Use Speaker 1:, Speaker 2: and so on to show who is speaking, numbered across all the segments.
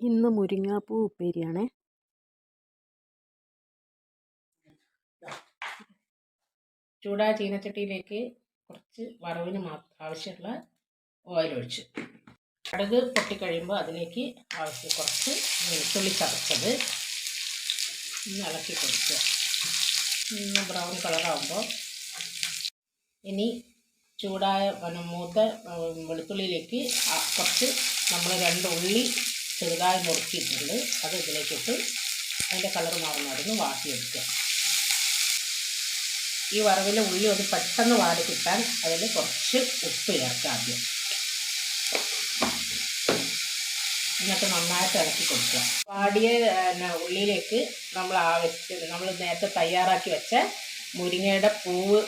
Speaker 1: ഇന്ന് മുരിങ്ങാപ്പൂ ഉപ്പേരിയാണേ.
Speaker 2: ചൂടായ ചീനച്ചട്ടിയിലേക്ക് കുറച്ച് വറവിന് ആവശ്യമുള്ള ഓയിൽ ഒഴിച്ചു. പൊട്ടിക്കഴിയുമ്പോൾ അതിലേക്ക് ആവശ്യം കുറച്ച് വെളുത്തുള്ളി ചതച്ചത് ഇളക്കി കൊടുക്കുക. ഇന്ന് ബ്രൗൺ കളറാകുമ്പോൾ ഇനി ചൂടായ മൂത്ത വെളുത്തുള്ളിയിലേക്ക് കുറച്ച് നമ്മൾ രണ്ട് ഉള്ളി ചെറുതായി മുറുക്കിയിട്ടുണ്ട് അത് ഇതിലേക്കിട്ട് അതിന്റെ കളർ മാറുന്നതായിരുന്നു വാട്ടിയെടുക്കുക. ഈ വറവിലെ ഉള്ളി ഒന്ന് പെട്ടെന്ന് വാടി കിട്ടാൻ അതിൽ കുറച്ച് ഉപ്പ് ചേർക്കുക ആദ്യം. എന്നിട്ട് നന്നായിട്ട് ഇളക്കി കൊടുക്കുക. വാടിയ ഉള്ളിയിലേക്ക് നമ്മൾ ആവശ്യത്തിന് നമ്മൾ നേരത്തെ തയ്യാറാക്കി വെച്ച മുരിങ്ങയുടെ പൂവ്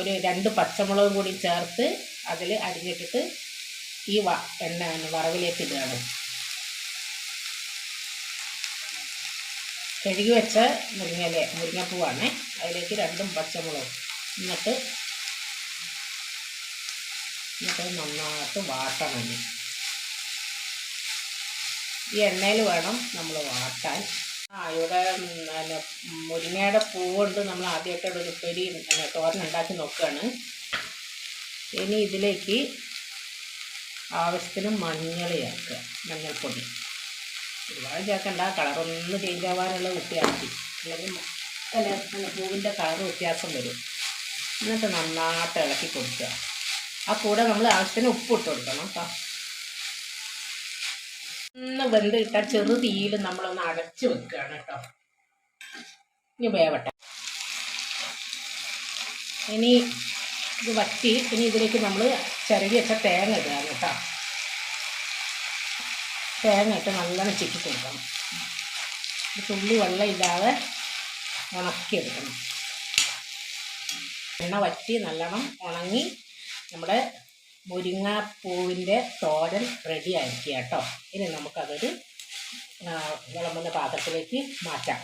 Speaker 2: ഒരു രണ്ട് പച്ചമുളകും കൂടി ചേർത്ത് അതിൽ അരിഞ്ഞിട്ടിട്ട് ഈ വ എണ്ണ വറവിലേക്ക് ഇടുകയാണ്. കഴുകി വെച്ച മുരിങ്ങയില മുരിങ്ങപ്പൂവാണ്. അതിലേക്ക് രണ്ടും പച്ചമുളകും. എന്നിട്ട് എന്നിട്ട് നന്നായിട്ട് വാട്ടണം ഈ എണ്ണയിൽ വേണം നമ്മൾ വാട്ടാൻ. ആ ഇവിടെ പിന്നെ മുരിങ്ങയുടെ പൂവുണ്ട് നമ്മൾ ആദ്യമായിട്ട് ഒരു ഉപ്പേരി തോരൻ ഉണ്ടാക്കി നോക്കുകയാണ്. ഇനി ഇതിലേക്ക് ആവശ്യത്തിന് മഞ്ഞൾ ചേർക്കുക. മഞ്ഞൾപ്പൊടി. ഒരുപാട് ചേർക്കണ്ട. കളറൊന്ന് ചേഞ്ച് ആവാനുള്ള കുട്ടിയാക്കി അല്ലെങ്കിൽ അല്ല പൂവിന്റെ കളർ വ്യത്യാസം വരും. എന്നിട്ട് നന്നായിട്ട് ഇളക്കി കൊടുക്കുക. ആ കൂടെ നമ്മൾ ആവശ്യത്തിന് ഉപ്പ് ഇട്ട് കൊടുക്കണം കേട്ടോ ഒന്ന് വെന്ത് കിട്ടാൻ ചെറു തീയിൽ നമ്മളൊന്ന് അടച്ച് വെക്കുകയാണ് കേട്ടോ ഇനി വേവട്ടെ. ഇനി ഇത് വറ്റി ഇനി ഇതിലേക്ക് നമ്മൾ ചിരകി വെച്ച തേങ്ങ ഇടുകയാണ് കേട്ടോ തേങ്ങ ഇട്ട് നല്ലോണം ചിക്കി കൊടുക്കണം. തുള്ളി വെള്ളമില്ലാതെ ഉണക്കിയെടുക്കണം എണ്ണ വറ്റി നല്ലോണം ഉണങ്ങി നമ്മുടെ മുരിങ്ങാപ്പൂവിന്റെ തോരൻ റെഡി ആയിരിക്കുക കേട്ടോ. ഇനി നമുക്കതൊരു വിളമ്പുന്ന പാത്രത്തിലേക്ക് മാറ്റാം.